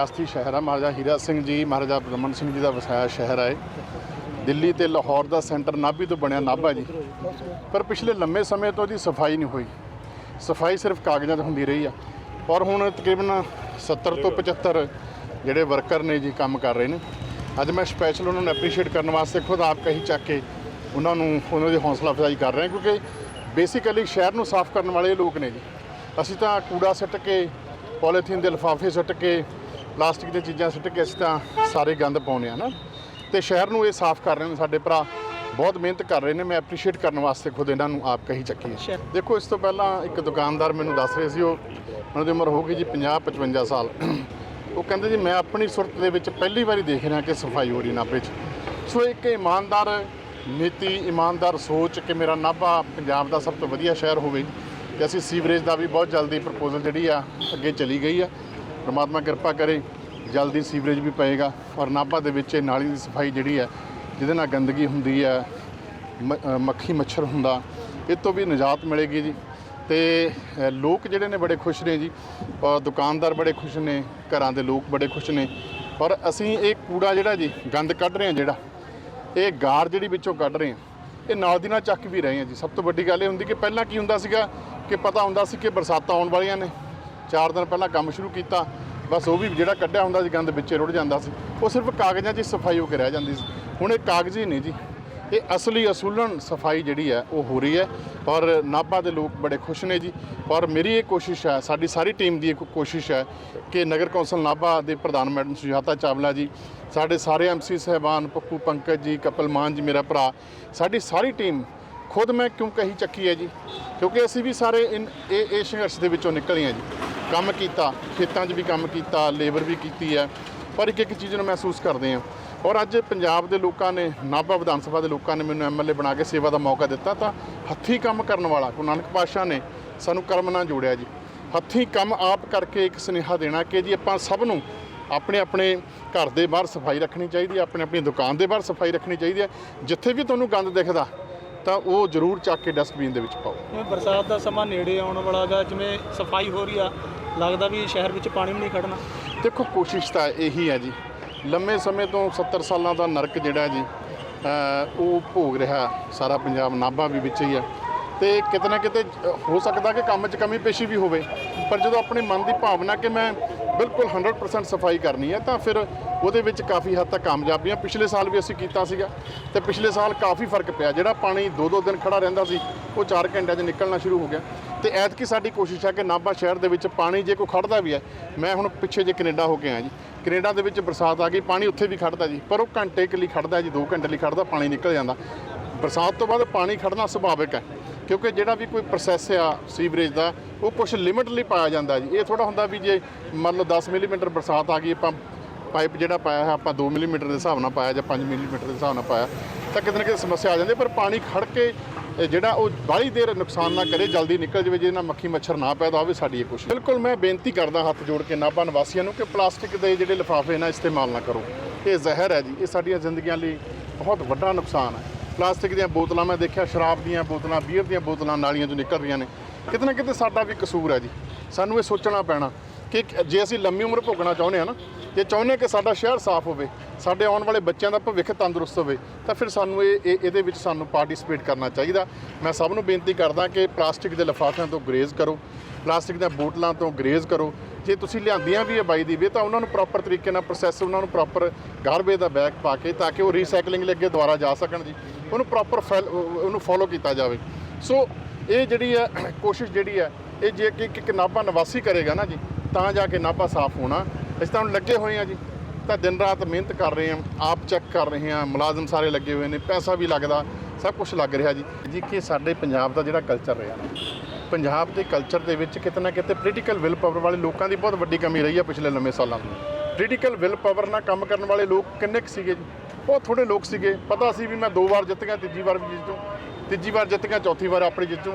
ਸ਼ਹਿਰ ਰਿਆਸਤੀ ਸ਼ਹਿਰ ਆ। ਮਹਾਰਾਜਾ ਹੀਰਾ ਸਿੰਘ ਜੀ, ਮਹਾਰਾਜਾ ਰਮਨ ਸਿੰਘ ਜੀ ਦਾ ਵਸਾਇਆ ਸ਼ਹਿਰ ਹੈ ਦਿੱਲੀ ਤੇ ਲਾਹੌਰ ਦਾ ਸੈਂਟਰ ਨਾਭੀ ਤੋਂ ਬਣਿਆ ਨਾਭਾ ਜੀ। ਪਰ ਪਿਛਲੇ ਲੰਮੇ ਸਮੇਂ ਤੋਂ ਇਹਦੀ ਸਫ਼ਾਈ ਨਹੀਂ ਹੋਈ। ਸਫ਼ਾਈ ਸਿਰਫ ਕਾਗਜ਼ਾਂ 'ਤੇ ਹੁੰਦੀ ਰਹੀ ਆ। ਔਰ ਹੁਣ ਤਕਰੀਬਨ 70 ਤੋਂ 75 ਜਿਹੜੇ ਵਰਕਰ ਨੇ ਜੀ ਕੰਮ ਕਰ ਰਹੇ ਨੇ। ਅੱਜ ਮੈਂ ਸਪੈਸ਼ਲ ਉਹਨਾਂ ਨੂੰ ਐਪਰੀਸ਼ੀਏਟ ਕਰਨ ਵਾਸਤੇ ਖੁਦ ਆਪ ਕਹੀ ਚੱਕ ਕੇ ਉਹਨਾਂ ਨੂੰ ਉਹਨਾਂ ਦੀ ਹੌਸਲਾ ਅਫਜ਼ਾਈ ਕਰ ਰਹੇ ਹਾਂ। ਕਿਉਂਕਿ ਬੇਸਿਕਲੀ ਸ਼ਹਿਰ ਨੂੰ ਸਾਫ਼ ਕਰਨ ਵਾਲੇ ਲੋਕ ਨੇ ਜੀ। ਅਸੀਂ ਤਾਂ ਕੂੜਾ ਸਿੱਟ ਕੇ ਪੋਲੀਥੀਨ ਦੇ ਲਿਫਾਫੇ ਸੁੱਟ ਕੇ ਪਲਾਸਟਿਕ ਦੀਆਂ ਚੀਜ਼ਾਂ ਸੁੱਟ ਕੇ ਅਸੀਂ ਤਾਂ ਸਾਰੇ ਗੰਦ ਪਾਉਂਦੇ ਆ ਨਾ। ਤੇ ਸ਼ਹਿਰ ਨੂੰ ਇਹ ਸਾਫ਼ ਕਰ ਰਹੇ ਨੇ ਸਾਡੇ ਭਰਾ ਬਹੁਤ ਮਿਹਨਤ ਕਰ ਰਹੇ ਨੇ ਮੈਂ ਐਪਰੀਸ਼ੀਏਟ ਕਰਨ ਵਾਸਤੇ ਖੁਦ ਇਹਨਾਂ ਨੂੰ ਆਪ ਕਹੀ ਚੱਕੀ ਹੈ। ਦੇਖੋ ਇਸ ਤੋਂ ਪਹਿਲਾਂ ਇੱਕ ਦੁਕਾਨਦਾਰ ਮੈਨੂੰ ਦੱਸ ਰਹੇ ਸੀ ਉਹ ਉਹਨਾਂ ਦੀ ਉਮਰ ਹੋ ਗਈ ਜੀ 50 55 ਸਾਲ। ਉਹ ਕਹਿੰਦੇ ਜੀ ਮੈਂ ਆਪਣੀ ਸੁਰਤ ਦੇ ਵਿੱਚ ਪਹਿਲੀ ਵਾਰੀ ਦੇਖ ਰਿਹਾ ਕਿ ਸਫ਼ਾਈ ਹੋ ਰਹੀ ਨਾਭੇ 'ਚ। ਸੋ ਇੱਕ ਇਮਾਨਦਾਰ ਨੀਤੀ ਇਮਾਨਦਾਰ ਸੋਚ ਕਿ ਮੇਰਾ ਨਾਭਾ ਪੰਜਾਬ ਦਾ ਸਭ ਤੋਂ ਵਧੀਆ ਸ਼ਹਿਰ ਹੋਵੇ ਤੇ ਅਸੀਂ ਸੀਵਰੇਜ ਦਾ ਵੀ ਬਹੁਤ ਜਲਦੀ ਪ੍ਰਪੋਜ਼ਲ ਜਿਹੜੀ ਆ ਅੱਗੇ ਚਲੀ ਗਈ ਆ। ਪ੍ਰਮਾਤਮਾ ਕਿਰਪਾ ਕਰੇ ਜਲਦੀ ਸੀਵਰੇਜ ਵੀ ਪਏਗਾ ਔਰ ਨਾਭਾ ਦੇ ਵਿੱਚ ਇਹ ਨਾਲੀ ਦੀ ਸਫ਼ਾਈ ਜਿਹੜੀ ਹੈ, ਜਿਹਦੇ ਨਾਲ ਗੰਦਗੀ ਹੁੰਦੀ ਹੈ, ਮ- ਮੱਖੀ ਮੱਛਰ ਹੁੰਦਾ, ਇਹ ਤੋਂ ਵੀ ਨਿਜਾਤ ਮਿਲੇਗੀ ਜੀ। ਤੇ ਲੋਕ ਜਿਹੜੇ ਨੇ ਬੜੇ ਖੁਸ਼ ਨੇ ਜੀ, ਔਰ ਦੁਕਾਨਦਾਰ ਬੜੇ ਖੁਸ਼ ਨੇ, ਘਰਾਂ ਦੇ ਲੋਕ ਬੜੇ ਖੁਸ਼ ਨੇ। ਪਰ ਅਸੀਂ ਇਹ ਕੂੜਾ ਜਿਹੜਾ ਜੀ, ਗੰਦ ਕੱਢ ਰਹੇ ਹਾਂ ਜਿਹੜਾ, ਇਹ ਗਾਰ ਜਿਹੜੀ ਵਿੱਚੋਂ ਕੱਢ ਰਹੇ ਹਾਂ, ਇਹ ਨਾਲ ਦੀ ਨਾਲ ਚੱਕ ਵੀ ਰਹੇ ਹਾਂ ਜੀ। ਸਭ ਤੋਂ ਵੱਡੀ ਗੱਲ ਇਹ ਹੁੰਦੀ ਕਿ ਪਹਿਲਾਂ ਕੀ ਹੁੰਦਾ ਸੀਗਾ, ਕਿ ਪਤਾ ਹੁੰਦਾ ਸੀ ਕਿ ਬਰਸਾਤਾਂ ਆਉਣ ਵਾਲੀਆਂ ਨੇ। ਚਾਰ ਦਿਨ ਪਹਿਲਾਂ ਕੰਮ ਸ਼ੁਰੂ ਕੀਤਾ, ਬਸ ਉਹ ਵੀ ਜਿਹੜਾ ਕੱਢਿਆ ਹੁੰਦਾ ਸੀ, ਗੰਦ ਵਿੱਚੇ ਰੁੜ ਜਾਂਦਾ ਸੀ। ਉਹ ਸਿਰਫ ਕਾਗਜ਼ਾਂ 'ਚ ਹੀ ਸਫ਼ਾਈ ਹੋ ਕੇ ਰਹਿ ਜਾਂਦੀ ਸੀ। ਹੁਣ ਇਹ ਕਾਗਜ਼ੀ ਨਹੀਂ ਜੀ। ਇਹ ਅਸਲੀ ਅਸੂਲਨ ਸਫ਼ਾਈ ਜਿਹੜੀ ਹੈ, ਉਹ ਹੋ ਰਹੀ ਹੈ ਔਰ ਨਾਭਾ ਦੇ ਲੋਕ ਬੜੇ ਖੁਸ਼ ਨੇ ਜੀ। ਔਰ ਮੇਰੀ ਇਹ ਕੋਸ਼ਿਸ਼ ਹੈ, ਸਾਡੀ ਸਾਰੀ ਟੀਮ ਦੀ ਇੱਕ ਕੋਸ਼ਿਸ਼ ਹੈ ਕਿ ਨਗਰ ਕੌਂਸਲ ਨਾਭਾ ਦੇ ਪ੍ਰਧਾਨ ਮੈਡਮ ਸੁਜਾਤਾ ਚਾਵਲਾ ਜੀ, ਸਾਡੇ ਸਾਰੇ ਐਮਸੀ ਸਹਿਬਾਨ ਪੱਪੂ ਪੰਕਜ ਜੀ, ਕਪਲ ਮਾਨ ਜੀ ਮੇਰਾ ਭਰਾ, ਸਾਡੀ ਸਾਰੀ ਟੀਮ ਖੁਦ ਮੈਂ ਕਿਉਂ ਕਹੀ ਚੱਕੀ ਹੈ ਜੀ? ਕਿਉਂਕਿ ਅਸੀਂ ਵੀ ਸਾਰੇ ਇਨ ਇਹ ਇਹ ਸੰਘਰਸ਼ ਦੇ ਵਿੱਚੋਂ ਨਿਕਲੇ ਹਾਂ ਜੀ। ਕੰਮ ਕੀਤਾ, ਖੇਤਾਂ 'ਚ ਵੀ ਕੰਮ ਕੀਤਾ ਲੇਬਰ ਵੀ ਕੀਤੀ ਹੈ, ਪਰ ਇੱਕ ਇੱਕ ਚੀਜ਼ ਨੂੰ ਮਹਿਸੂਸ ਕਰਦੇ ਹਾਂ। ਔਰ ਅੱਜ ਪੰਜਾਬ ਦੇ ਲੋਕਾਂ ਨੇ, ਨਾਭਾ ਵਿਧਾਨ ਸਭਾ ਦੇ ਲੋਕਾਂ ਨੇ ਮੈਨੂੰ ਐਮਐਲਏ ਬਣਾ ਕੇ ਸੇਵਾ ਦਾ ਮੌਕਾ ਦਿੱਤਾ ਤਾਂ ਹੱਥੀਂ ਕੰਮ ਕਰਨ ਵਾਲਾ ਗੁਰੂ ਨਾਨਕ ਪਾਤਸ਼ਾਹ ਨੇ ਸਾਨੂੰ ਕਰਮ ਨਾਲ ਜੋੜਿਆ ਜੀ। ਹੱਥੀਂ ਕੰਮ ਆਪ ਕਰਕੇ ਇੱਕ ਸੁਨੇਹਾ ਦੇਣਾ ਕਿ ਜੀ ਆਪਾਂ ਸਭ ਨੂੰ ਆਪਣੇ ਆਪਣੇ ਘਰ ਦੇ ਬਾਹਰ ਸਫ਼ਾਈ ਰੱਖਣੀ ਚਾਹੀਦੀ ਹੈ, ਆਪਣੇ ਆਪਣੀ ਦੁਕਾਨ ਦੇ ਬਾਹਰ ਸਫ਼ਾਈ ਰੱਖਣੀ ਚਾਹੀਦੀ ਹੈ। ਜਿੱਥੇ ਵੀ ਤੁਹਾਨੂੰ ਗੰਦ ਦਿਖਦਾ, ਤਾਂ ਉਹ ਜ਼ਰੂਰ ਚੱਕ ਕੇ ਡਸਟਬਿਨ ਦੇ ਵਿੱਚ ਪਾਓ। ਬਰਸਾਤ ਦਾ ਸਮਾਂ ਨੇੜੇ ਆਉਣ ਵਾਲਾ ਗਾ, ਜਿਵੇਂ ਸਫ਼ਾਈ ਹੋ ਰਹੀ ਆ ਲੱਗਦਾ ਵੀ ਸ਼ਹਿਰ ਵਿੱਚ ਪਾਣੀ ਵੀ ਨਹੀਂ ਖੜਨਾ। ਦੇਖੋ, ਕੋਸ਼ਿਸ਼ ਤਾਂ ਇਹੀ ਹੈ ਜੀ। ਲੰਮੇ ਸਮੇਂ ਤੋਂ 70 ਸਾਲਾਂ ਦਾ ਨਰਕ ਜਿਹੜਾ ਜੀ ਉਹ ਭੋਗ ਰਿਹਾ ਸਾਰਾ ਪੰਜਾਬ, ਨਾਭਾ ਵੀ ਵਿੱਚ ਹੀ ਆ। ਤੇ ਕਿਤੇ ਨਾ ਕਿਤੇ ਹੋ ਸਕਦਾ ਕਿ ਕੰਮ 'ਚ ਕਮੀ ਪੇਸ਼ੀ ਵੀ ਹੋਵੇ, ਪਰ ਜਦੋਂ ਆਪਣੇ ਮਨ ਦੀ ਭਾਵਨਾ ਕਿ ਮੈਂ ਬਿਲਕੁਲ 100% ਸਫ਼ਾਈ ਕਰਨੀ ਹੈ, ਤਾਂ ਫਿਰ ਉਹਦੇ ਵਿੱਚ ਕਾਫੀ ਹੱਦ ਤੱਕ ਕਾਮਯਾਬੀਆਂ। ਪਿਛਲੇ ਸਾਲ ਵੀ ਅਸੀਂ ਕੀਤਾ ਸੀਗਾ, ਤੇ ਪਿਛਲੇ ਸਾਲ ਕਾਫੀ ਫ਼ਰਕ ਪਿਆ। ਜਿਹੜਾ ਪਾਣੀ 2-2 ਦਿਨ ਖੜਾ ਰਹਿੰਦਾ ਸੀ, ਉਹ 4 ਘੰਟਿਆਂ 'ਚ ਨਿਕਲਣਾ ਸ਼ੁਰੂ ਹੋ ਗਿਆ। ਤੇ ਐਤਕੀ ਸਾਡੀ ਕੋਸ਼ਿਸ਼ ਹੈ ਕਿ ਨਾਭਾ ਸ਼ਹਿਰ ਦੇ ਵਿੱਚ ਪਾਣੀ ਜੇ ਕੋਈ ਖੜਦਾ ਵੀ ਹੈ, ਮੈਂ ਹੁਣ ਪਿੱਛੇ ਜੇ ਕੈਨੇਡਾ ਹੋ ਕੇ ਆਇਆ ਜੀ। ਕੈਨੇਡਾ ਦੇ ਵਿੱਚ ਬਰਸਾਤ ਆ ਗਈ, ਪਾਣੀ ਉੱਥੇ ਵੀ ਖੜਦਾ ਜੀ, ਪਰ ਉਹ ਘੰਟੇ ਕੁ ਲਈ ਖੜਦਾ ਜੀ 2 ਘੰਟੇ ਲਈ ਖੜਦਾ, ਪਾਣੀ ਨਿਕਲ ਜਾਂਦਾ। ਬਰਸਾਤ ਤੋਂ ਬਾਅਦ ਪਾਣੀ ਖੜਨਾ ਸੁਭਾਵਿਕ ਹੈ। ਕਿਉਂਕਿ ਜਿਹੜਾ ਵੀ ਕੋਈ ਪ੍ਰੋਸੈਸ ਆ ਸੀਵਰੇਜ ਦਾ, ਉਹ ਕੁਝ ਲਿਮਿਟ ਲਈ ਪਾਇਆ ਜਾਂਦਾ ਜੀ। ਇਹ ਥੋੜਾ ਹੁੰਦਾ ਵੀ ਜੇ ਮੰਨ ਲਓ 10 ਮਿਲੀਮੀਟਰ ਬਰਸਾਤ ਆ ਗਈ, ਆਪਾਂ ਪਾਈਪ ਜਿਹੜਾ ਪਾਇਆ ਹੈ, ਆਪਾਂ 2 ਮਿਲੀਮੀਟਰ ਦੇ ਹਿਸਾਬ ਨਾਲ ਪਾਇਆ ਜਾਂ 5 ਮਿਲੀਮੀਟਰ ਦੇ ਹਿਸਾਬ ਨਾਲ ਪਾਇਆ, ਤਾਂ ਕਿਤੇ ਨਾ ਕਿਤੇ ਸਮੱਸਿਆ ਆ ਜਾਂਦੀ ਪਰ ਪਾਣੀ ਖੜ ਕੇ ਜਿਹੜਾ ਉਹ ਬਾਹਲੀ ਦੇਰ ਨੁਕਸਾਨ ਨਾ ਕਰੇ, ਜਲਦੀ ਨਿਕਲ ਜਾਵੇ ਜਿਹਦੇ ਨਾਲ ਮੱਖੀ ਮੱਛਰ ਨਾ ਪੈਦਾ ਹੋਵੇ, ਸਾਡੀ ਇਹ ਕੋਸ਼ਿਸ਼। ਬਿਲਕੁਲ ਮੈਂ ਬੇਨਤੀ ਕਰਦਾ ਹੱਥ ਜੋੜ ਕੇ ਨਾਭਾ ਨਿਵਾਸੀਆਂ ਨੂੰ ਕਿ ਪਲਾਸਟਿਕ ਦੇ ਜਿਹੜੇ ਲਿਫਾਫੇ ਨਾ ਇਸਤੇਮਾਲ ਨਾ ਕਰੋ। ਇਹ ਜ਼ਹਿਰ ਹੈ ਜੀ, ਇਹ ਸਾਡੀਆਂ ਜ਼ਿੰਦਗੀਆਂ ਲਈ ਬਹੁਤ ਵੱਡਾ ਨੁਕਸਾਨ ਹੈ। ਪਲਾਸਟਿਕ ਦੀਆਂ ਬੋਤਲਾਂ, ਮੈਂ ਦੇਖਿਆ ਸ਼ਰਾਬ ਦੀਆਂ ਬੋਤਲਾਂ, ਬੀਅਰ ਦੀਆਂ ਬੋਤਲਾਂ ਨਾਲੀਆਂ ਚੋਂ ਨਿਕਲ ਰਹੀਆਂ ਨੇ। ਕਿਤੇ ਨਾ ਕਿਤੇ ਸਾਡਾ ਵੀ ਕਸੂਰ ਹੈ ਜੀ। ਸਾਨੂੰ ਇਹ ਸੋਚਣਾ ਪੈਣਾ ਕਿ ਜੇ ਅਸੀਂ ਲੰਮੀ ਉਮਰ ਭੋਗਣਾ ਚਾਹੁੰਦੇ ਹਾਂ ਨਾ, ਜੇ ਚਾਹੁੰਦੇ ਹਾਂ ਕਿ ਸਾਡਾ ਸ਼ਹਿਰ ਸਾਫ਼ ਹੋਵੇ, ਸਾਡੇ ਆਉਣ ਵਾਲੇ ਬੱਚਿਆਂ ਦਾ ਭਵਿੱਖ ਤੰਦਰੁਸਤ ਹੋਵੇ, ਤਾਂ ਫਿਰ ਸਾਨੂੰ ਇਹ ਇਹ- ਇਹਦੇ ਵਿੱਚ ਸਾਨੂੰ ਪਾਰਟਿਸਿਪੇਟ ਕਰਨਾ ਚਾਹੀਦਾ। ਮੈਂ ਸਭ ਨੂੰ ਬੇਨਤੀ ਕਰਦਾ ਕਿ ਪਲਾਸਟਿਕ ਦੇ ਲਿਫਾਫਿਆਂ ਤੋਂ ਗਰੇਜ਼ ਕਰੋ, ਪਲਾਸਟਿਕ ਦੀਆਂ ਬੋਤਲਾਂ ਤੋਂ ਗਰੇਜ਼ ਕਰੋ। ਜੇ ਤੁਸੀਂ ਲਿਆਂਦੀਆਂ ਵੀ ਹੈ ਬਾਈ ਦੀ, ਵੀ ਤਾਂ ਉਹਨਾਂ ਨੂੰ ਪ੍ਰੋਪਰ ਤਰੀਕੇ ਨਾਲ ਪ੍ਰੋਸੈਸ ਉਹਨਾਂ ਨੂੰ ਪ੍ਰੋਪਰ ਗਾਰਬੇਜ ਦਾ ਬੈਗ ਪਾ ਕੇ, ਤਾਂ ਕਿ ਉਹ ਰੀਸਾਈਕਲਿੰਗ ਲਈ ਅੱਗੇ ਦੁਬਾਰਾ ਜਾ ਸਕਣ ਜੀ। ਉਹਨੂੰ ਪ੍ਰੋਪਰ ਉਹਨੂੰ ਫੋਲੋ ਕੀਤਾ ਜਾਵੇ। ਸੋ ਇਹ ਜਿਹੜੀ ਹੈ, ਕੋਸ਼ਿਸ਼ ਜਿਹੜੀ ਹੈ, ਇਹ ਜੇ ਕਿ ਇੱਕ ਨਾਭਾ ਨਿਵਾਸੀ ਕਰੇਗਾ ਨਾ ਜੀ, ਤਾਂ ਜਾ ਕੇ ਨਾਭਾ ਸਾਫ਼ ਹੋਣਾ। ਅਸੀਂ ਤਾਂ ਹੁਣ ਲੱਗੇ ਹੋਏ ਹਾਂ ਜੀ, ਤਾਂ ਦਿਨ ਰਾਤ ਮਿਹਨਤ ਕਰ ਰਹੇ ਹਾਂ, ਆਪ ਚੈੱਕ ਕਰ ਰਹੇ ਹਾਂ, ਮੁਲਾਜ਼ਮ ਸਾਰੇ ਲੱਗੇ ਹੋਏ ਨੇ, ਪੈਸਾ ਵੀ ਲੱਗਦਾ, ਸਭ ਕੁਝ ਲੱਗ ਰਿਹਾ ਜੀ। ਜੀ ਕਿ ਸਾਡੇ ਪੰਜਾਬ ਦਾ ਜਿਹੜਾ ਕਲਚਰ ਰਿਹਾ, ਪੰਜਾਬ ਦੇ ਕਲਚਰ ਦੇ ਵਿੱਚ ਕਿਤੇ ਨਾ ਕਿਤੇ ਪੋਲੀਟੀਕਲ ਵਿਲ ਪਾਵਰ ਵਾਲੇ ਲੋਕਾਂ ਦੀ ਬਹੁਤ ਵੱਡੀ ਕਮੀ ਰਹੀ ਹੈ ਪਿਛਲੇ ਲੰਮੇ ਸਾਲਾਂ ਤੋਂ। ਪੋਲੀਟੀਕਲ ਵਿਲ ਪਾਵਰ ਨਾਲ ਕੰਮ ਕਰਨ ਵਾਲੇ ਲੋਕ ਕਿੰਨੇ ਕੁ ਸੀਗੇ ਜੀ? ਬਹੁਤ ਥੋੜੇ ਲੋਕ ਸੀਗੇ। ਪਤਾ ਸੀ ਵੀ ਮੈਂ ਦੋ ਵਾਰ ਜਿੱਤ ਗਿਆ ਤੀਜੀ ਵਾਰ ਵੀ ਜਿੱਤੂ। ਤੀਜੀ ਵਾਰ ਜਿੱਤ ਗਿਆ ਚੌਥੀ ਵਾਰ ਆਪਣੀ ਜਿੱਤੂ।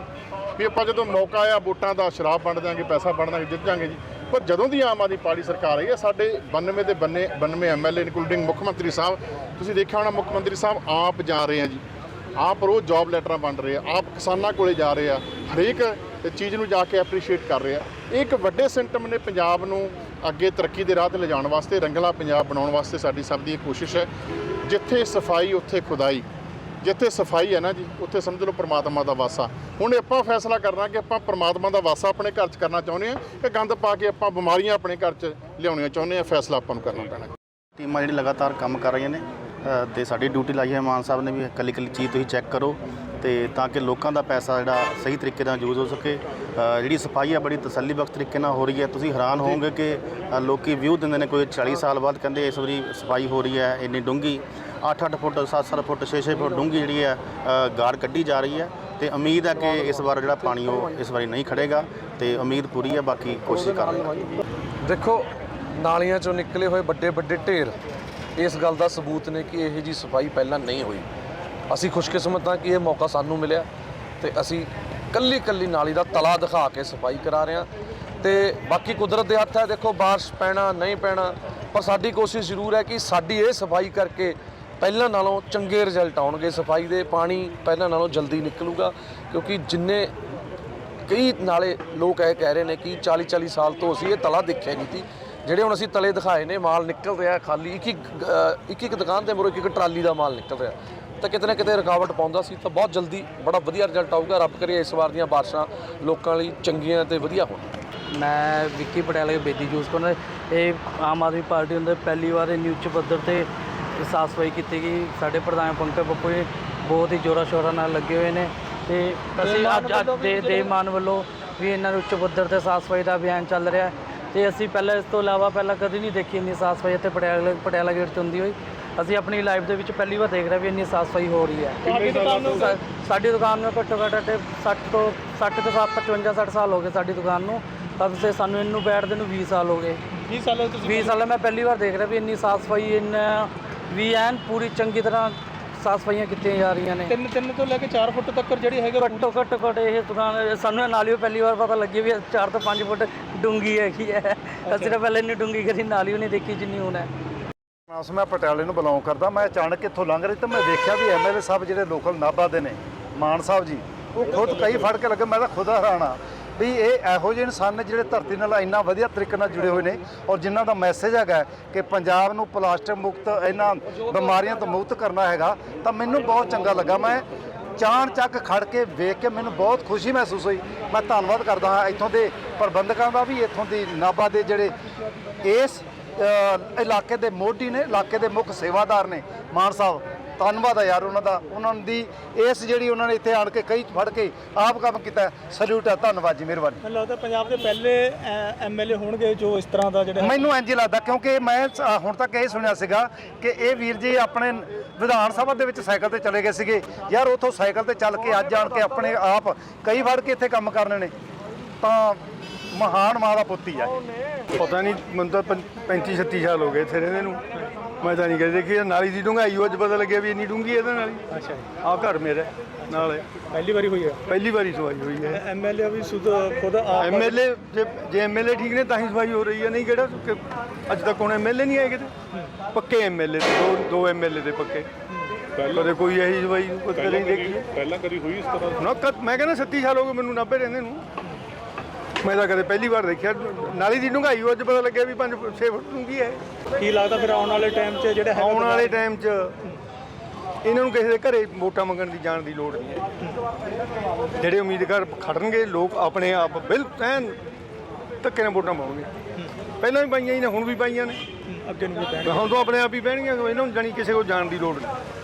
ਵੀ ਆਪਾਂ ਜਦੋਂ ਮੌਕਾ ਆਇਆ, ਵੋਟਾਂ ਦਾ ਸ਼ਰਾਬ ਵੰਡ ਦਿਆਂਗੇ, ਪੈਸਾ ਵੰਡ ਦਿਆਂਗੇ, ਜਿੱਤ ਜਾਾਂਗੇ ਜੀ। ਪਰ ਜਦੋਂ ਦੀ ਆਮ ਆਦਮੀ ਪਾਰਟੀ ਸਰਕਾਰ ਆਈ ਹੈ, ਸਾਡੇ 92 ਦੇ ਬੰਨੇ 92 ਐਮਐਲਏ ਇਨਕਲੂਡਿੰਗ ਮੁੱਖ ਮੰਤਰੀ ਸਾਹਿਬ, ਤੁਸੀਂ ਦੇਖਿਆ ਹੋਣਾ ਮੁੱਖ ਮੰਤਰੀ ਸਾਹਿਬ ਆਪ ਜਾ ਰਹੇ ਆ ਜੀ। ਆਪ ਰੋਜ਼ ਜੌਬ ਲੈਟਰਾਂ ਵੰਡ ਰਹੇ ਆ, ਆਪ ਕਿਸਾਨਾਂ ਕੋਲੇ ਜਾ ਰਹੇ ਆ, ਹਰੇਕ ਚੀਜ਼ ਨੂੰ ਜਾ ਕੇ ਐਪਰੀਸ਼ੀਏਟ ਕਰ ਰਹੇ ਆ। ਇਹ ਇੱਕ ਵੱਡੇ ਸਿੰਟਮ ਨੇ ਪੰਜਾਬ ਨੂੰ ਅੱਗੇ ਤਰੱਕੀ ਦੇ ਰਾਹ ਤੇ ਲਿਜਾਣ ਵਾਸਤੇ, ਰੰਗਲਾ ਪੰਜਾਬ ਬਣਾਉਣ ਵਾਸਤੇ ਸਾਡੀ ਸਭ ਦੀ ਇਹ ਕੋਸ਼ਿਸ਼ ਹੈ। ਜਿੱਥੇ ਸਫ਼ਾਈ, ਉੱਥੇ ਖੁਦਾਈ। ਜਿੱਥੇ ਸਫ਼ਾਈ ਹੈ ਨਾ ਜੀ, ਉੱਥੇ ਸਮਝ ਲਓ ਪ੍ਰਮਾਤਮਾ ਦਾ ਵਾਸਾ। ਹੁਣ ਆਪਾਂ ਫੈਸਲਾ ਕਰਨਾ ਕਿ ਆਪਾਂ ਪ੍ਰਮਾਤਮਾ ਦਾ ਵਾਸਾ ਆਪਣੇ ਘਰ 'ਚ ਕਰਨਾ ਚਾਹੁੰਦੇ ਹਾਂ ਕਿ ਗੰਦ ਪਾ ਕੇ ਆਪਾਂ ਬਿਮਾਰੀਆਂ ਆਪਣੇ ਘਰ 'ਚ ਲਿਆਉਣੀਆਂ ਚਾਹੁੰਦੇ ਹਾਂ, ਫੈਸਲਾ ਆਪਾਂ ਨੂੰ ਕਰਨਾ ਪੈਣਾ। ਟੀਮਾਂ ਜਿਹੜੀ ਲਗਾਤਾਰ ਕੰਮ ਕਰ ਰਹੀਆਂ ਨੇ ਅ, ਤੇ ਸਾਡੀ ਡਿਊਟੀ ਲਾਈ ਹੈ ਮਾਨ ਸਾਹਿਬ ਨੇ ਵੀ ਇਕੱਲੀ ਇਕੱਲੀ ਚੀਜ਼ ਤੁਸੀਂ ਚੈੱਕ ਕਰੋ ਤੇ ਤਾਂ ਕਿ ਲੋਕਾਂ ਦਾ ਪੈਸਾ ਜਿਹੜਾ ਸਹੀ ਤਰੀਕੇ ਨਾਲ ਯੂਜ਼ ਹੋ ਸਕੇ। ਅ, ਜਿਹੜੀ ਸਫ਼ਾਈ ਆ ਬੜੀ ਤਸੱਲੀ ਬਖਸ਼ ਤਰੀਕੇ ਨਾਲ ਹੋ ਰਹੀ ਹੈ। ਤੁਸੀਂ ਹੈਰਾਨ ਹੋਵੋਗੇ ਕਿ ਅ, ਲੋਕੀ ਵਿਊ ਦਿੰਦੇ ਨੇ ਕੋਈ 40 ਸਾਲ ਬਾਅਦ ਕਹਿੰਦੇ ਇਸ ਵਾਰੀ ਸਫ਼ਾਈ ਹੋ ਰਹੀ ਹੈ ਇੰਨੀ ਡੂੰਘੀ। 8-8 ਫੁੱਟ 7-7 ਫੁੱਟ 6-6 ਫੁੱਟ ਡੂੰਘੀ ਜਿਹੜੀ ਹੈ ਅ, ਗਾਰ ਕੱਢੀ ਜਾ ਰਹੀ ਹੈ ਤੇ ਉਮੀਦ ਹੈ ਕਿ ਇਸ ਵਾਰ ਜਿਹੜਾ ਪਾਣੀ ਉਹ ਇਸ ਵਾਰੀ ਨਹੀਂ ਖੜੇਗਾ ਤੇ ਉਮੀਦ ਪੂਰੀ ਹੈ ਬਾਕੀ ਕੋਸ਼ਿਸ਼ ਕਰ ਰਹੇ ਹਾਂ। ਦੇਖੋ ਨਾਲੀਆਂ ਚੋਂ ਨਿਕਲੇ ਹੋਏ ਵੱਡੇ ਵੱਡੇ ਢੇਰ ਇਸ ਗੱਲ ਦਾ ਸਬੂਤ ਨੇ ਕਿ ਇਹ ਜੀ ਸਫ਼ਾਈ ਪਹਿਲਾਂ ਨਹੀਂ ਹੋਈ। ਅਸੀਂ ਖੁਸ਼ਕਿਸਮਤ ਹਾਂ ਕਿ ਇਹ ਮੌਕਾ ਸਾਨੂੰ ਮਿਲਿਆ ਤੇ ਅਸੀਂ ਕੱਲੀ ਕੱਲੀ ਨਾਲੀ ਦਾ ਤਲਾ ਦਿਖਾ ਕੇ ਸਫ਼ਾਈ ਕਰਾ ਰਹੇ ਹਾਂ। ਤੇ ਬਾਕੀ ਕੁਦਰਤ ਦੇ ਹੱਥ ਹੈ, ਦੇਖੋ ਬਾਰਿਸ਼ ਪੈਣਾ, ਨਹੀਂ ਪੈਣਾ, ਪਰ ਸਾਡੀ ਕੋਸ਼ਿਸ਼ ਜ਼ਰੂਰ ਹੈ ਕਿ ਸਾਡੀ ਇਹ ਸਫ਼ਾਈ ਕਰਕੇ ਪਹਿਲਾਂ ਨਾਲੋਂ ਚੰਗੇ ਰਿਜ਼ਲਟ ਆਉਣਗੇ। ਸਫ਼ਾਈ ਦੇ ਪਾਣੀ ਪਹਿਲਾਂ ਨਾਲੋਂ ਜਲਦੀ ਨਿਕਲੂਗਾ, ਕਿਉਂਕਿ ਜਿੰਨੇ ਕਈ ਨਾਲੇ ਲੋਕ ਇਹ ਕਹਿ ਰਹੇ ਨੇ ਕਿ 40 40 ਸਾਲ ਤੋਂ ਅਸੀਂ ਇਹ ਤਲਾ ਦੇਖਿਆ ਨਹੀਂ ਸੀ। ਜਿਹੜੇ ਹੁਣ ਅਸੀਂ ਤਲੇ ਦਿਖਾਏ ਨੇ ਮਾਲ ਨਿਕਲ ਰਿਹਾ ਖਾਲੀ। ਇੱਕ ਇੱਕ ਇੱਕ ਇੱਕ ਦੁਕਾਨ ਤੇ ਮਰੋ ਇੱਕ ਇੱਕ ਟਰਾਲੀ ਦਾ ਮਾਲ ਨਿਕਲ ਰਿਹਾ। ਤਾਂ ਕਿਤੇ ਨਾ ਕਿਤੇ ਰੁਕਾਵਟ ਪਾਉਂਦਾ ਸੀ ਤਾਂ ਬਹੁਤ ਜਲਦੀ ਬੜਾ ਵਧੀਆ ਰਿਜ਼ਲਟ ਆਊਗਾ। ਰੱਬ ਕਰੇ ਇਸ ਵਾਰ ਦੀਆਂ ਬਾਰਿਸ਼ਾਂ ਲੋਕਾਂ ਲਈ ਚੰਗੀਆਂ ਤੇ ਵਧੀਆ ਹੋਣ। ਮੈਂ ਵਿੱਕੀ ਪਟਿਆਲਾ ਦੇ ਬੇਦੀ ਜੂਸ ਕੋਲ ਇਹ ਆਮ ਆਦਮੀ ਪਾਰਟੀ ਹੁੰਦੇ ਪਹਿਲੀ ਵਾਰ ਇਹ ਉੱਚ ਪੱਧਰ ਤੇ ਸਾਫ਼ ਸਫ਼ਾਈ ਕੀਤੀ ਗਈ ਸਾਡੇ ਪ੍ਰਧਾਨ ਪੰਕਜ ਬੱਪੂ ਜੀ ਬਹੁਤ ਹੀ ਜੋਰਾ ਸ਼ੋਰਾ ਨਾਲ ਲੱਗੇ ਹੋਏ ਨੇ ਤੇ ਅਸੀਂ ਅੱਜ ਅੱਜ ਦੇ ਦੇ ਮਾਨ ਵੱਲੋਂ ਵੀ ਇਹਨਾਂ ਨੂੰ ਉੱਚ ਪੱਧਰ ਤੇ ਸਾਫ਼ ਸਫ਼ਾਈ ਦਾ ਅਭਿਆਨ ਚੱਲ ਰਿਹਾ ਤੇ ਅਸੀਂ ਪਹਿਲਾਂ ਇਸ ਤੋਂ ਇਲਾਵਾ ਪਹਿਲਾਂ ਕਦੀ ਨਹੀਂ ਦੇਖੀ ਇੰਨੀ ਸਾਫ਼ ਸਫ਼ਾਈ ਇੱਥੇ ਪਟਿਆਲਾ ਪਟਿਆਲਾ ਗੇਟ 'ਚ ਹੁੰਦੀ ਹੋਈ। ਅਸੀਂ ਆਪਣੀ ਲਾਈਫ ਦੇ ਵਿੱਚ ਪਹਿਲੀ ਵਾਰ ਦੇਖ ਰਹੇ ਵੀ ਇੰਨੀ ਸਾਫ਼ ਸਫ਼ਾਈ ਹੋ ਰਹੀ ਹੈ। ਸਾ- ਸਾਡੀ ਦੁਕਾਨ ਨੂੰ ਘੱਟੋ ਘੱਟ ਤੇ 60 ਤੋਂ 60 ਤੋਂ 55 60 ਸਾਲ ਹੋ ਗਏ ਸਾਡੀ ਦੁਕਾਨ ਨੂੰ। ਤਦ ਸੇ ਸਾਨੂੰ ਇਹਨੂੰ ਬੈਠਦੇ ਨੂੰ 20 ਸਾਲ ਹੋ ਗਏ। 20 ਸਾਲਾਂ ਤੋਂ 20 ਸਾਲ ਮੈਂ ਪਹਿਲੀ ਵਾਰ ਦੇਖ ਰਿਹਾ ਵੀ ਇੰਨੀ ਸਾਫ਼ ਸਫ਼ਾਈ ਇੰਨ ਵੀ ਐਨ ਪੂਰੀ ਚੰਗੀ ਤਰ੍ਹਾਂ ਸਾਫ਼ ਸਫਾਈਆਂ ਕੀਤੀਆਂ ਜਾ ਰਹੀਆਂ ਨੇ। ਤਿੰਨ ਤਿੰਨ ਤੋਂ ਲੈ ਕੇ 4 ਫੁੱਟ ਤੱਕ ਜਿਹੜੀ ਹੈਗੇ ਘੱਟੋ ਘੱਟ ਘੱਟ ਇਹ ਦੁਕਾਨ ਸਾਨੂੰ ਇਹ ਨਾਲੀਓ ਪਹਿਲੀ ਵਾਰ ਪਤਾ ਲੱਗੀ ਵੀ 4 ਤੋਂ 5 ਫੁੱਟ ਡੂੰਗੀ ਹੈਗੀ ਹੈ। ਅਸੀਂ ਤਾਂ ਪਹਿਲਾਂ ਇੰਨੀ ਡੂੰਗੀ ਕਦੀ ਨਾਲੀਓ ਨਹੀਂ ਦੇਖੀ ਜਿੰਨੀ ਹੁਣ ਹੈ। ਉਸ ਮੈਂ ਪਟਿਆਲੇ ਨੂੰ ਬਿਲੋਂਗ ਕਰਦਾ ਮੈਂ ਅਚਾਨਕ ਇੱਥੋਂ ਲੰਘ ਰਹੀ ਤਾਂ ਮੈਂ ਦੇਖਿਆ ਵੀ ਐਮਐਲਏ ਸਾਹਿਬ ਜਿਹੜੇ ਲੋਕਲ ਨਾਭਾ ਦੇ ਨੇ ਮਾਨ ਸਾਹਿਬ ਜੀ ਉਹ ਖੁਦ ਕਈ ਫੜ ਕੇ ਲੱਗੇ ਮੈਂ ਤਾਂ ਖੁਦ ਹੈਰਾਨਾ ਵੀ ਇਹ ਇਹੋ ਜਿਹੇ ਇਨਸਾਨ ਨੇ ਜਿਹੜੇ ਧਰਤੀ ਨਾਲ ਇੰਨਾ ਵਧੀਆ ਤਰੀਕੇ ਨਾਲ ਜੁੜੇ ਹੋਏ ਨੇ ਔਰ ਜਿਨ੍ਹਾਂ ਦਾ ਮੈਸੇਜ ਹੈਗਾ ਕਿ ਪੰਜਾਬ ਨੂੰ ਪਲਾਸਟਿਕ ਮੁਕਤ ਇਹਨਾਂ ਬਿਮਾਰੀਆਂ ਤੋਂ ਮੁਕਤ ਕਰਨਾ ਹੈਗਾ, ਤਾਂ ਮੈਨੂੰ ਬਹੁਤ ਚੰਗਾ ਲੱਗਾ। ਮੈਂ ਚਾਣ ਚੱਕ ਖੜ ਕੇ ਵੇਖ ਕੇ ਮੈਨੂੰ ਬਹੁਤ ਖੁਸ਼ੀ ਮਹਿਸੂਸ ਹੋਈ। ਮੈਂ ਧੰਨਵਾਦ ਕਰਦਾ ਹਾਂ ਇੱਥੋਂ ਦੇ ਪ੍ਰਬੰਧਕਾਂ ਦਾ ਵੀ, ਇੱਥੋਂ ਦੀ ਨਾਭਾ ਦੇ ਜਿਹੜੇ ਇਸ ਇਲਾਕੇ ਦੇ ਮੋਢੀ ਨੇ, ਇਲਾਕੇ ਦੇ ਮੁੱਖ ਸੇਵਾਦਾਰ ਨੇ। ਮਾਨ ਸਾਹਿਬ ਧੰਨਵਾਦ ਹੈ ਯਾਰ ਉਹਨਾਂ ਦਾ। ਉਹਨਾਂ ਦੀ ਇਸ ਜਿਹੜੀ ਉਹਨਾਂ ਨੇ ਇੱਥੇ ਆਣ ਕੇ ਕਈ ਫੜ ਕੇ ਆਪ ਕੰਮ ਕੀਤਾ। ਸਲੂਟ ਹੈ ਧੰਨਵਾਦ ਜੀ ਮਿਹਰਬਾਨੀ। ਮੈਨੂੰ ਲੱਗਦਾ ਪੰਜਾਬ ਦੇ ਪਹਿਲੇ ਐਮਐਲਏ ਹੋਣਗੇ ਜੋ ਇਸ ਤਰ੍ਹਾਂ ਦਾ ਜਿਹੜਾ ਮੈਨੂੰ ਇੰਜ ਹੀ ਲੱਗਦਾ ਕਿਉਂਕਿ ਮੈਂ ਸ- ਹੁਣ ਤੱਕ ਇਹ ਸੁਣਿਆ ਸੀਗਾ ਕਿ ਇਹ ਵੀਰ ਜੀ ਆਪਣੇ ਵਿਧਾਨ ਸਭਾ ਦੇ ਵਿੱਚ ਸਾਈਕਲ ਤੇ ਚਲੇ ਗਏ ਸੀਗੇ। ਯਾਰ ਉਥੋਂ ਸਾਈਕਲ ਤੇ ਚੱਲ ਕੇ ਅੱਜ ਆਣ ਕੇ ਆਪਣੇ ਆਪ ਕਈ ਫੜ ਕੇ ਇੱਥੇ ਕੰਮ ਕਰਨੇ ਨੇ। ਤਾਂ ਮਹਾਨ ਮਾਂ ਦਾ ਪੁੱਤ ਹੀ ਆ ਇਹ। ਪਤਾ ਨਹੀਂ ਮੈਨੂੰ ਤਾਂ 35 36 ਸਾਲ ਹੋ ਗਏ ਇੱਥੇ ਰਹਿੰਦੇ ਨੂੰ। ਮੈਂ ਤਾਂ ਨਹੀਂ ਕਦੇ ਦੇਖੀ ਇਹ ਨਾਲੀ ਦੀ ਡੂੰਘਾਈ ਉਹ ਅੱਜ ਪਤਾ ਲੱਗਿਆ ਵੀ ਇੰਨੀ ਡੂੰਘੀ ਇਹਦੇ ਨਾਲ ਹੀ। ਅੱਛਾ ਆਹ ਘਰ ਮੇਰਾ ਨਾਲ ਹੈ। ਪਹਿਲੀ ਵਾਰੀ ਹੋਈ ਹੈ? ਪਹਿਲੀ ਵਾਰੀ ਸਵਾਈ ਹੋਈ ਹੈ। ਐਮਐਲਏ ਵੀ ਸੁਧ ਖੁਦ ਆਪ ਐਮਐਲਏ ਜੇ ਜੇ ਐਮਐਲਏ ਠੀਕ ਨੇ ਤਾਂ ਹੀ ਸਵਾਈ ਹੋ ਰਹੀ ਹੈ। ਨਹੀਂ ਕਿਹੜਾ ਕਿ ਅੱਜ ਤੱਕ ਹੁਣ ਐਮਐਲਏ ਨਹੀਂ ਆਏ ਕਿਤੇ? ਪੱਕੇ ਐਮਐਲਏ ਦੋ ਦੋ ਐਮਐਲਏ ਦੇ ਪੱਕੇ। ਕਦੇ ਕੋਈ ਇਹੀ ਸਵਾਈ ਕਦੇ ਨਹੀਂ ਦੇਖੀ ਪਹਿਲਾਂ ਕਦੀ ਹੋਈ ਇਸ ਤਰ੍ਹਾਂ? ਨਾ ਕਦ ਮੈਂ ਕਹਿੰਦਾ 37 ਸਾਲ ਹੋ ਗਏ ਮੈਨੂੰ ਨਾਭੇ ਰਹਿੰਦੇ ਨੂੰ। ਮੈਂ ਤਾਂ ਕਦੇ ਪਹਿਲੀ ਵਾਰ ਦੇਖਿਆ। ਨਾਲੀ ਦੀ ਡੂੰਘਾਈ ਉਹ ਅੱਜ ਪਤਾ ਲੱਗਿਆ ਵੀ 5 6 ਫੁੱਟ ਡੂੰਘੀ ਹੈ। ਕੀ ਲੱਗਦਾ ਫਿਰ ਆਉਣ ਵਾਲੇ ਟਾਈਮ 'ਚ ਜਿਹੜੇ ਆਉਣ ਵਾਲੇ ਟਾਈਮ 'ਚ ਇਹਨਾਂ ਨੂੰ ਕਿਸੇ ਦੇ ਘਰੇ ਵੋਟਾਂ ਮੰਗਣ ਦੀ ਜਾਣ ਦੀ ਲੋੜ ਨਹੀਂ ਹੈ। ਜਿਹੜੇ ਉਮੀਦਵਾਰ ਖੜਨਗੇ ਲੋਕ ਆਪਣੇ ਆਪ ਬਿਲਕੁਲ ਐਨ ਧੱਕੇ ਨਾਲ ਵੋਟਾਂ ਪਾਉਣਗੇ। ਪਹਿਲਾਂ ਵੀ ਪਾਈਆਂ ਹੀ ਨੇ ਹੁਣ ਵੀ ਪਾਈਆਂ ਨੇ। ਅੱਗੇ ਨੂੰ ਵੀ ਪੈਣ ਹੁਣ ਤੋਂ ਆਪਣੇ ਆਪ ਹੀ ਪੈਣਗੀਆਂ ਇਹਨਾਂ ਨੂੰ ਜਾਣੀ ਕਿਸੇ ਕੋਲ ਜਾਣ ਦੀ ਲੋੜ ਨਹੀਂ।